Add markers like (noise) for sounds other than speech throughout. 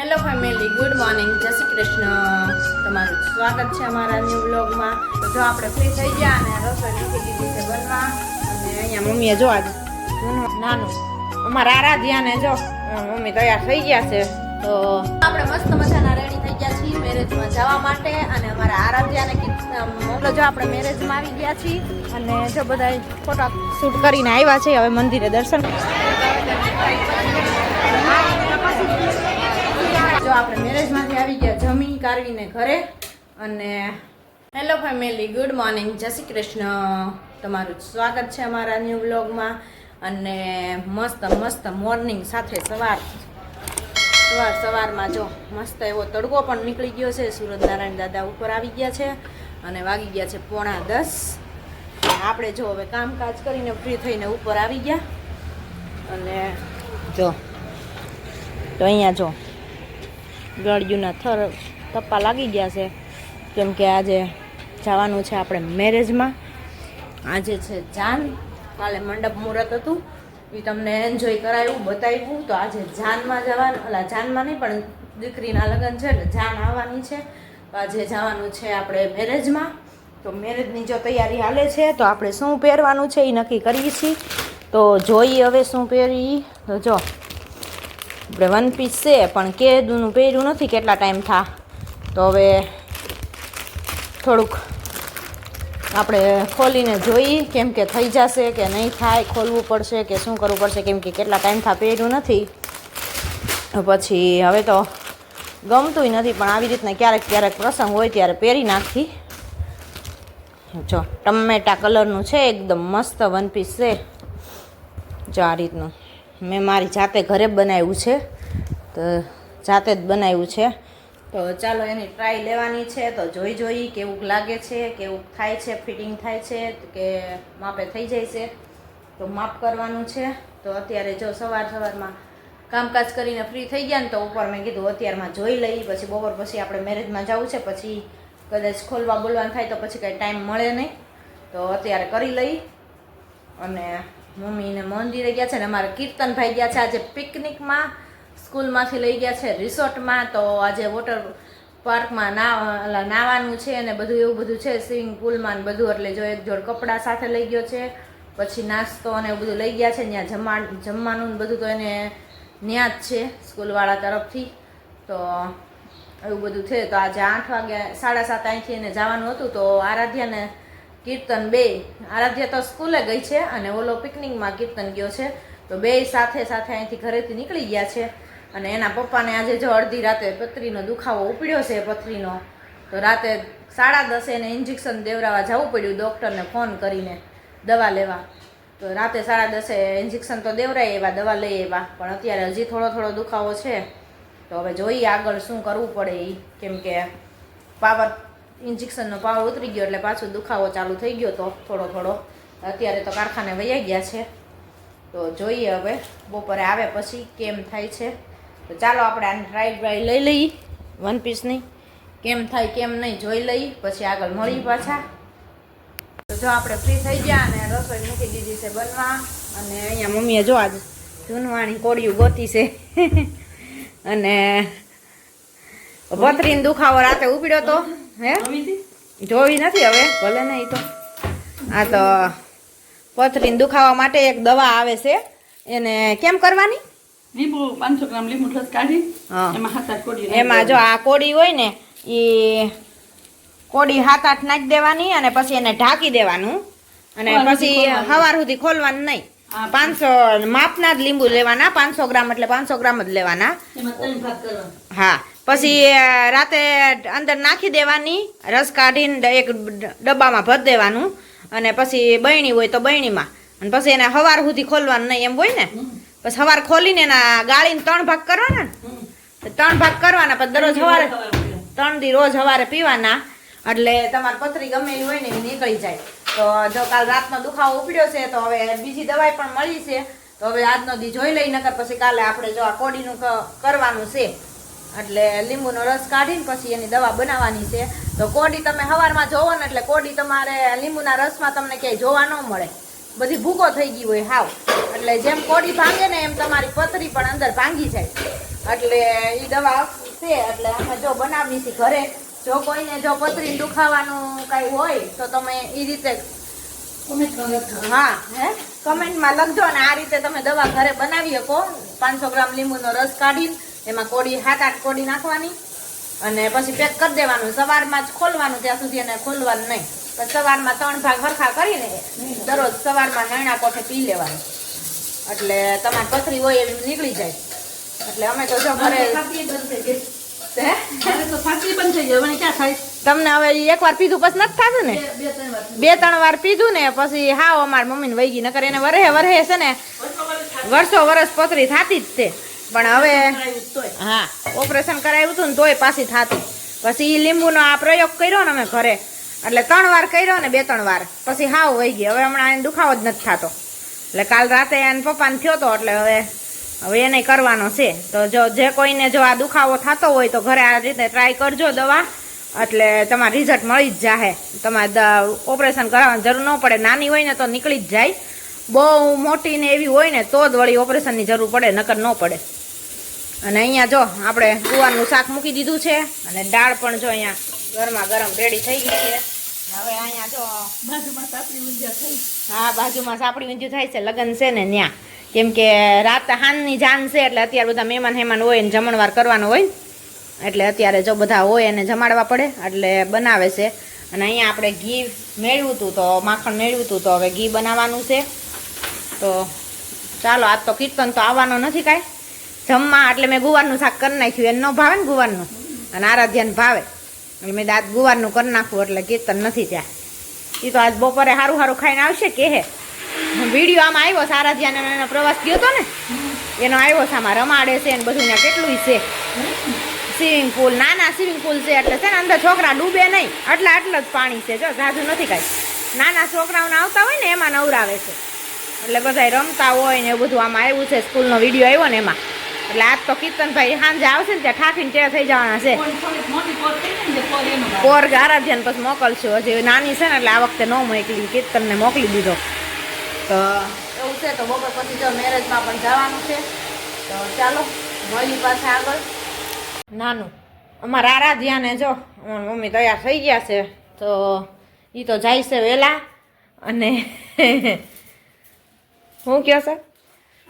Hello family good morning જય શ્રી કૃષ્ણ. તમારું સ્વાગત છે અમારા ન્યૂ બ્લોગમાં જો આપણે ફ્રી થઈ ગયા અને રસોઈ મૂકી દીધી છે બનવા. અને અહીંયા મમ્મીએ જો આજ નાનું, અમારા આરાધ્યાને જો મમ્મી તૈયાર થઈ ગયા છે. તો આપણે મસ્ત મજાના રેડી થઈ ગયા છીએ મેરેજમાં જવા માટે. અને અમારા આરાધ્યાને કીધું જો આપણે મેરેજમાં આવી ગયા છીએ. અને જો બધા ફોટા શૂટ કરીને આવ્યા છે, હવે મંદિરે દર્શન. જો આપણે મેરેજમાંથી આવી ગયા. જમી કારવીને ઘરે અને હેલો ફેમિલી, ગુડ મોર્નિંગ. જય શ્રી કૃષ્ણ. તમારું સ્વાગત છે અમારા ન્યૂ બ્લોગમાં. અને મસ્ત મસ્ત મોર્નિંગ સાથે સવાર સવાર સવારમાં જો મસ્ત એવો તડકો પણ નીકળી ગયો છે. સુરતનારાયણ દાદા ઉપર આવી ગયા છે અને વાગી ગયા છે પોણા દસ. આપણે જો હવે કામકાજ કરીને ફ્રી થઈને ઉપર આવી ગયા. અને જો, તો અહીંયા જો ગળ્યુંના થર થપ્પા લાગી ગયા છે. કેમ કે આજે જવાનું છે આપણે મેરેજમાં. આજે છે જાન. કાલે મંડપ મુહૂર્ત હતું. એ તમને એન્જોય કરાવ્યું બતાવ્યું. તો આજે જાનમાં જવાનું ઓલા જાનમાં નહીં, પણ દીકરીના લગ્ન છે એટલે જાન આવવાની છે. તો આજે જવાનું છે આપણે મેરેજમાં. તો મેરેજની જો તૈયારી હાલે છે, તો આપણે શું પહેરવાનું છે એ નક્કી કરીએ છીએ. તો જોઈએ હવે શું પહેરી તો જો. આપણે વન પીસ છે, પણ કેદુનું પહેર્યું નથી, કેટલા ટાઈમ થા? તો હવે થોડુંક આપણે ખોલીને જોઈ કેમ કે થઈ જશે કે નહીં થાય, ખોલવું પડશે કે શું કરવું પડશે, કેમ કે કેટલા ટાઈમ થા પહેર્યું નથી. પછી હવે તો ગમતુંય નથી, પણ આવી રીતના ક્યારેક ક્યારેક પ્રસંગ હોય ત્યારે પહેરી નાખી. જો, ટમેટા કલરનું છે, એકદમ મસ્ત વન પીસ છે. જો આ રીતનું. મેં મારી જાતે ઘરે બનાવ્યું છે. તો જાતે જ બનાવ્યું છે. તો ચાલો એની ટ્રાય લેવાની છે. તો જોઈ જોઈ કેવું લાગે છે, કેવું થાય છે ફિટિંગ થાય છે, કે માપે થઈ જાય છે. તો માપ કરવાનું છે. તો અત્યારે જો સવાર સવારમાં કામકાજ કરીને ફ્રી થઈ ગયા ને તો ઉપર મેં કીધું અત્યારમાં જોઈ લઈ, પછી બપોર પછી આપણે મેરેજમાં જવું છે, પછી કદાચ ખોલવા બોલવાનું થાય તો પછી કંઈ ટાઈમ મળે નહીં. તો અત્યારે કરી લઈ અને મમ્મીને મંદિરે ગયા છે ને અમારે કીર્તનભાઈ ગયા છે. આજે પિકનિકમાં સ્કૂલમાંથી લઈ ગયા છે રિસોર્ટમાં. તો આજે વોટર પાર્કમાં ના નાવાનું છે અને બધું એવું બધું છે. સ્વિમિંગ પુલમાં ને બધું. એટલે જો એક જોડ કપડાં સાથે લઈ ગયો છે. પછી નાસ્તો અને એવું બધું લઈ ગયા છે. ત્યાં જમવા જમવાનું બધું તો એને ત્યાં જ છે સ્કૂલવાળા તરફથી. તો એવું બધું છે. તો આજે આઠ વાગે સાડા સાત અહીંથી એને જવાનું હતું. તો આરાધ્યાને કીર્તન બે. આરાધ્યા તો સ્કૂલે ગઈ છે અને ઓલો પિકનિકમાં કીર્તન ગયો છે. તો બે સાથે સાથે અહીંથી ઘરેથી નીકળી ગયા છે. અને એના પપ્પાને આજે જો અડધી રાતે પથરીનો દુખાવો ઉપડ્યો છે પથરીનો. તો રાતે સાડા દસે એને ઇન્જેક્શન દેવરાવા જવું પડ્યું ડૉક્ટરને ફોન કરીને દવા લેવા. તો રાતે સાડા દસે ઇન્જેક્શન તો દેવરાય એવા દવા લઈ એવા પણ અત્યારે હજી થોડો થોડો દુખાવો છે. તો હવે જોઈએ આગળ શું કરવું પડે એ કેમ કે પાવર ઇન્જેક્શનનો પાવર ઉતરી ગયો એટલે પાછું દુખાવો ચાલુ થઈ ગયો તો થોડો થોડો. અત્યારે તો કારખાને વૈયા ગયા છે. તો જોઈએ હવે, બપોરે આવે પછી કેમ થાય છે. તો ચાલો આપણે આને ટ્રાય ડ્રાય લઈ લઈએ વન પીસની કેમ થાય, કેમ નહીં જોઈ લઈએ, પછી આગળ મળીએ પાછા. તો જો આપણે ફ્રી થઈ ગયા અને રસોઈ મૂકી દીધી છે બનવા. અને અહીંયા મમ્મીએ જો આજ જૂનવાણી કોળિયું ગોતી છે. (laughs) અને પથરીને દુખાવો રાતે ઉપડ્યો તો. હે? જોવી નથી હવે ભલે નહીં તો. આ તો પથરીને દુખાવા માટે એક દવા આવે છે. એને કેમ કરવાની? લીંબુ પાંચસો ગ્રામ લીંબુ રસ કાઢી એમાં જો આ કોડી હોય ને એ કોડી હાથ આઠ નાખી દેવાની અને પછી એને ઢાંકી દેવાનું. અને પછી સવાર સુધી ખોલવાનું નહીં. પાંચસો માપના જ લીંબુ લેવાના પાંચસો ગ્રામ એટલે પાંચસો ગ્રામ જ લેવાના. હા પછી રાતે અંદર નાખી દેવાની રસ કાઢીને એક ડબ્બામાં ભરી દેવાનું અને પછી બહેણી હોય તો બહેણીમાં અને પછી એને સવાર સુધી ખોલવાનું નહીં એમ હોય ને? પછી સવાર ખોલીને એના ગાળીને ત્રણ ભાગ કરવાના ને? ત્રણ ભાગ કરવાના પછી દરરોજ સવારે ત્રણ દી રોજ સવારે પીવાના એટલે તમારે પથરી ગમે એવી હોય ને એ નીકળી જાય. તો જો કાલ રાતનો દુખાવો ઉપડ્યો છે, તો હવે બીજી દવાઈ પણ મળી છે. તો હવે આજનો દી જોઈ લઈ, નકર પછી કાલે આપણે જો આ કોડીનું કરવાનું છે. એટલે લીંબુનો રસ કાઢીને પછી એની દવા બનાવવાની છે. તો કોડી તમે સવારમાં જોવો ને, એટલે કોડી તમારે લીંબુના રસમાં તમને ક્યાંય જોવા ન મળે. બધી ભૂકો થઈ ગઈ હોય, હાવ. એટલે જેમ કોડી ભાંગે ને, એમ તમારી પથરી પણ અંદર ભાંગી જાય. એટલે એ દવા છે, એટલે અમે જો બનાવી છીએ ઘરે. જો કોઈને જો પથરીને દુખાવાનું કાંઈ હોય તો તમે એ રીતે. હા હે? કમેન્ટમાં લખજો ને આ રીતે તમે દવા ઘરે બનાવી શકો. પાંચસો ગ્રામ લીંબુનો રસ કાઢીને એમાં કોડી સાત આઠ કોડી નાખવાની અને પછી પેક કરી દેવાનું. સવારમાં જ ખોલવાનું ત્યાં સુધી એને ખોલવાનું નહીં. પછી સવારમાં ત્રણ ભાગ હરખા કરીને દરરોજ સવારમાં નૈણા કોઠે પી લેવાનું. એટલે તમારી પથરી હોય એવી નીકળી જાય. એટલે અમે તો જો ઘરે તમને હવે એકવાર પીધું પછી નથી થતું ને? બે- ત્રણ વાર. પીધું. ને પછી હાવ અમારી મમ્મીને વહી ગઈ નકર એને વરહે વરહે છે ને વર્ષો વર્ષ પથરી થતી જ તે. પણ હવે હા ઓપરેશન કરાવ્યું હતું ને તોય પાછી થતી. પછી એ લીંબુનો આ પ્રયોગ કર્યો ને અમે ઘરે. એટલે ત્રણ વાર કર્યો ને બે ત્રણ વાર. પછી હાવ વહી ગઈ. હવે હમણાં એને દુખાવો જ નથી થતો. એટલે કાલ રાતે એને પપ્પાને થયો તો એટલે હવે હવે એને કરવાનો છે. તો જો જે કોઈને જો આ દુખાવો થતો હોય તો ઘરે આ રીતે ટ્રાય કરજો દવા. એટલે તમારે રિઝલ્ટ મળી જ જાહે. તમારે ઓપરેશન કરાવવાની જરૂર ન પડે. નાની હોય ને તો નીકળી જ જાય. બહુ મોટી ને એવી હોય ને તો જ વળી ઓપરેશનની જરૂર પડે નકર ન પડે. અને અહીંયા જો આપણે ગુવારનું શાક મૂકી દીધું છે. અને દાળ પણ જો અહીંયા ગરમા ગરમ રેડી થઈ ગઈ છે. હવે અહીંયા જો બાજુમાં સાપડી ઊંધિયા થઈ. હા બાજુમાં સાપડી ઊંધિયું થાય છે. લગ્ન છે ને ત્યાં કેમ કે રાત હાનની જાન છે, એટલે અત્યારે બધા મહેમાન હેમાન હોય ને જમણવાર કરવાનો હોય એટલે અત્યારે જો બધા હોય એને જમાડવા પડે, એટલે બનાવે છે. અને અહીંયા આપણે ઘી મેળવ્યું હતું તો, માખણ મેળવ્યું હતું તો હવે ઘી બનાવવાનું છે. તો ચાલો, આજ તો કીર્તન તો આવવાનો નથી કાંઈ. જમવા, એટલે મેં ગુવારનું શાક કરી નાખ્યું, એને ન ભાવે ને ગુવારનું. અને આરાધ્યાને ભાવે. એટલે મેં દાંત ગુવારનું કરી નાખવું એટલે કીર્તન નથી ત્યાં. એ તો આજ બપોરે સારું સારું ખાઈને આવશે, કે હે? વીડિયો આમાં આવ્યો સારા ધ્યાન એનો પ્રવાસ ગયો હતો ને એનો આવ્યો છે આમાં રમાડે છે ને બધું ત્યાં કેટલું છે. સ્વિમિંગ પુલ નાના સ્વિમિંગ પુલ છે એટલે છે ને અંદર છોકરા ડૂબે નહીં. આટલા આટલા જ પાણી છે જો ઝાઝું નથી કાંઈ. નાના છોકરાઓને આવતા હોય ને એમાં નવરાવે છે. એટલે બધા રમતા હોય ને એવું બધું આમાં આવ્યું છે સ્કૂલનો વીડિયો આવ્યો ને એમાં. એટલે આજ તો કીર્તનભાઈ સાંજે આવશે ને ત્યાં ઠાકીને ત્યાં થઈ જવાના છે. ને. પોર આરાધ્યાને પછી મોકલશું. હજી નાની છે ને એટલે આ વખતે ન મોકલી કીર્તનને મોકલી દીધો. તો એવું છે તો બપોર પછી જો મેરેજમાં પણ જવાનું છે. તો ચાલો મળી પાસે આગળ. નાનું અમારા આરાધ્યાને જો અમારી મમ્મી તૈયાર થઈ ગયા છે. તો એ તો જાય છે વહેલા અને (laughs) હું કહો સર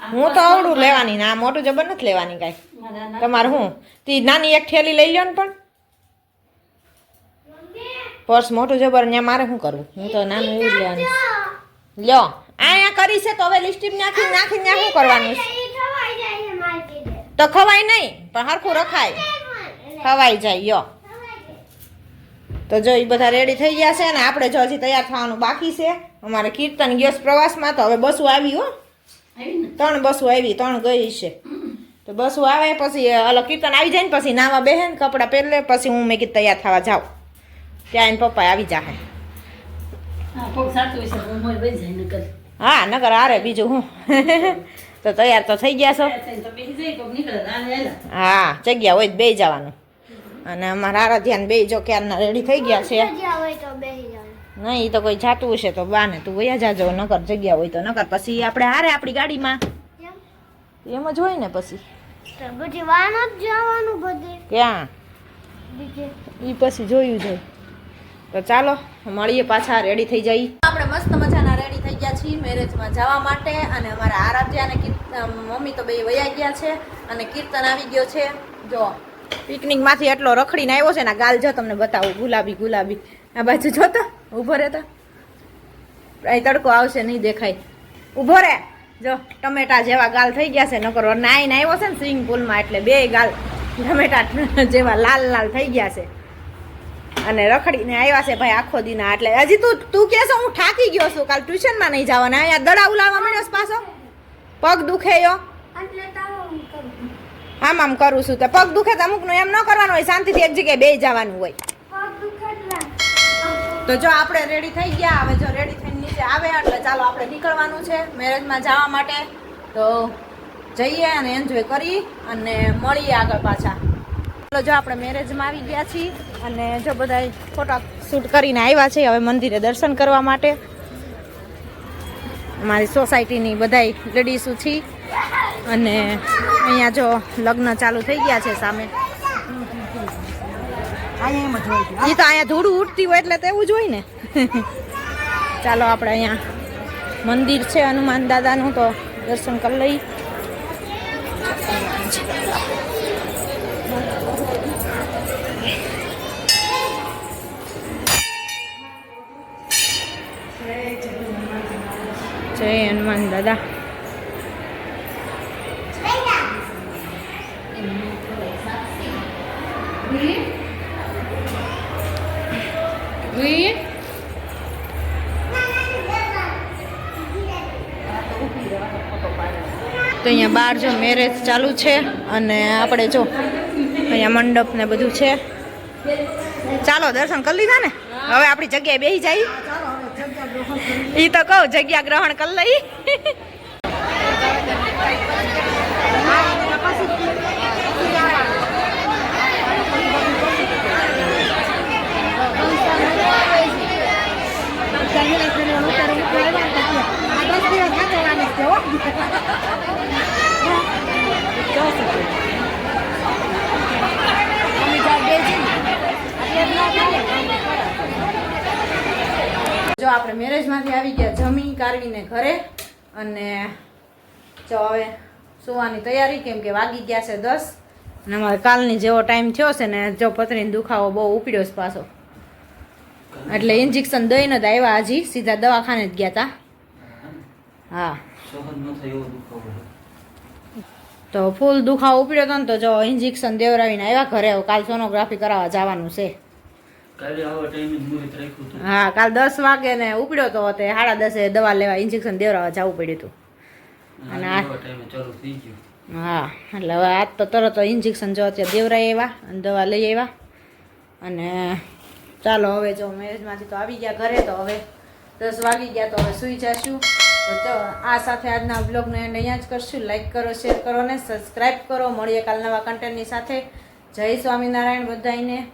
હું તો અવડું લેવાની ના મોટું જબર નથી લેવાની કાંઈ. તમારે હું? તી નાની એક થેલી લઈ લ્યો ને પણ. પર્સ મોટું જબર ત્યાં મારે શું કરવું હું તો નાનું એવું જ લેવાનું. લ્યો. અહીંયા કરી છે તો હવે લિપસ્ટિક નાખી નાખી ને શું કરવાનું. છે? તો ખવાય નહીં પણ હરખું રખાય. ખવાઈ જાય યો. તો જો એ બધા રેડી થઈ ગયા છે ને આપણે જો હજી તૈયાર થવાનું બાકી છે. અમારે કીર્તન ગયો પ્રવાસમાં તો હવે બસો આવી હો. ત્રણ બસો આવી ત્રણ ગઈ છે. તો બસો આવે પછી અલગ કીર્તન આવી જાય ને પછી નાવા બેહે ને કપડાં પહેરલે પછી હું મેં કીધું તૈયાર થવા જાઉં. ત્યાં એને પપ્પા આવી જાય હા, સાચું છે હું મોય વહી જાય નકર. હા નગર આરે બીજું હું? તો તૈયાર તો થઈ ગયા છો? તો જાય. હા, જગ્યા હોય બે જવાનું. અને અમારા આરાધ્યાન બે જો ક્યારના રેડી થઈ ગયા છે. નહીં તો કોઈ જાતું હશે તો બાને તું વયા જાજો નગર જગ્યા હોય તો નકર. પછી આપણે હારે આપણી ગાડીમાં. એમ જ હોય ને પછી. ક્યાં? એ પછી જોયું છે. તો ચાલો, મળીએ પાછા રેડી થઈ જઈએ આપણે મસ્ત થઈ ગયા છીએ મેરેજમાં જવા માટે અને અમારા આરાધ્યા અને મમ્મી તો બે વયા ગયા છે અને કીર્તન આવી ગયો છે. જો, પિકનિકમાંથી એટલો રખડીને આવ્યો છે ને ગાલ જો તમને બતાવું, ગુલાબી ગુલાબી. આ બાજુ જોતો ઊભો રહે તો. અહીં તડકો આવશે, નહીં દેખાય. ઊભો રહે. જો, ટમેટા જેવા ગાલ થઈ ગયા છે, નકર નાઈને આવ્યો છે ને, સ્વિમિંગ પુલમાં એટલે બે ગાલ ટમેટા (laughs) જેવા લાલ લાલ થઈ ગયા છે. અને રખડીને આવ્યા છે ભાઈ આખો દિના એટલે હજી તું તું કે છે હું થાકી ગયો છું. કાલ ટ્યુશનમાં નહીં જવાના. અહીંયા દડા ઉલાવવા મળ્યો પાછો. પગ દુખે યો. આમ આમ કરું છું. તો પગ દુખે તો અમુકનું એમ ન કરવાનું હોય. શાંતિથી એક જગ્યાએ બે જવાનું હોય. તો જો આપણે રેડી થઈ ગયા. હવે જો રેડી થઈને નીચે આવે. એટલે ચાલો આપણે નીકળવાનું છે મેરેજમાં જવા માટે. તો જઈએ અને એન્જોય કરી અને મળીએ આગળ પાછા. જો આપણે મેરેજમાં આવી ગયા છીએ અને જો બધા ફોટા શૂટ કરીને આવ્યા છે હવે મંદિરે દર્શન કરવા માટે. અમારી સોસાયટીની બધાય લેડીઝો છીએ. અને અહીંયા જો લગ્ન ચાલુ થઈ ગયા છે સામે. એ તો અહીંયા ધૂળ ઉઠતી હોય એટલે તો એવું જ હોય ને. ચાલો આપણે અહીંયા મંદિર છે હનુમાન દાદાનું તો દર્શન કરી લઈ જય હનુમાન દાદા. તો અહીંયા બહાર જો મેરેજ ચાલુ છે અને આપણે જો અહીંયા મંડપ ને બધું છે. ચાલો દર્શન કરી લીધા ને? હવે આપણી જગ્યાએ બેસી જાય. ઈ તો કહું જગ્યા ગ્રહણ કરી લઈ. આપણે મેરેજમાંથી આવી ગયા જમી કારવીને ઘરે અને જો હવે સુવાની તૈયારી કેમ કે વાગી ગયા છે દસ અને અમારે કાલની જેવો ટાઈમ થયો છે ને જો પથરીનો દુખાવો બહુ ઉપડ્યો છે પાછો. એટલે ઇન્જેક્શન દઈને જ આવ્યા હજી સીધા દવાખાને જ ગયા હતા હા. તો ફૂલ દુખાવો ઉપડ્યો હતો ને તો જો ઇન્જેક્શન દેવરાવીને આવ્યા ઘરે કાલ સોનોગ્રાફી કરાવવા જવાનું છે. હા કાલ દસ વાગે ને ઉપડ્યો તો તે સાડા દસે દવા લેવા ઇન્જેક્શન દેવરાવા જવું પડ્યું હતું. અને આ- હા એટલે હવે આજ તો તરત ઇન્જેક્શન જો અત્યારે દેવરાઈ આવ્યા અને દવા લઈ આવ્યા. અને ચાલો હવે જો મેરેજમાંથી તો આવી ગયા ઘરે તો હવે દસ વાગી ગયા તો હવે સૂઈ જશું. તો આ સાથે આજના બ્લોગને એને અહીંયા જ કરશું. લાઈક કરો શેર કરો ને સબસ્ક્રાઈબ કરો. મળીએ કાલ નવા કન્ટેન્ટની સાથે. જય સ્વામિનારાયણ બધાઈને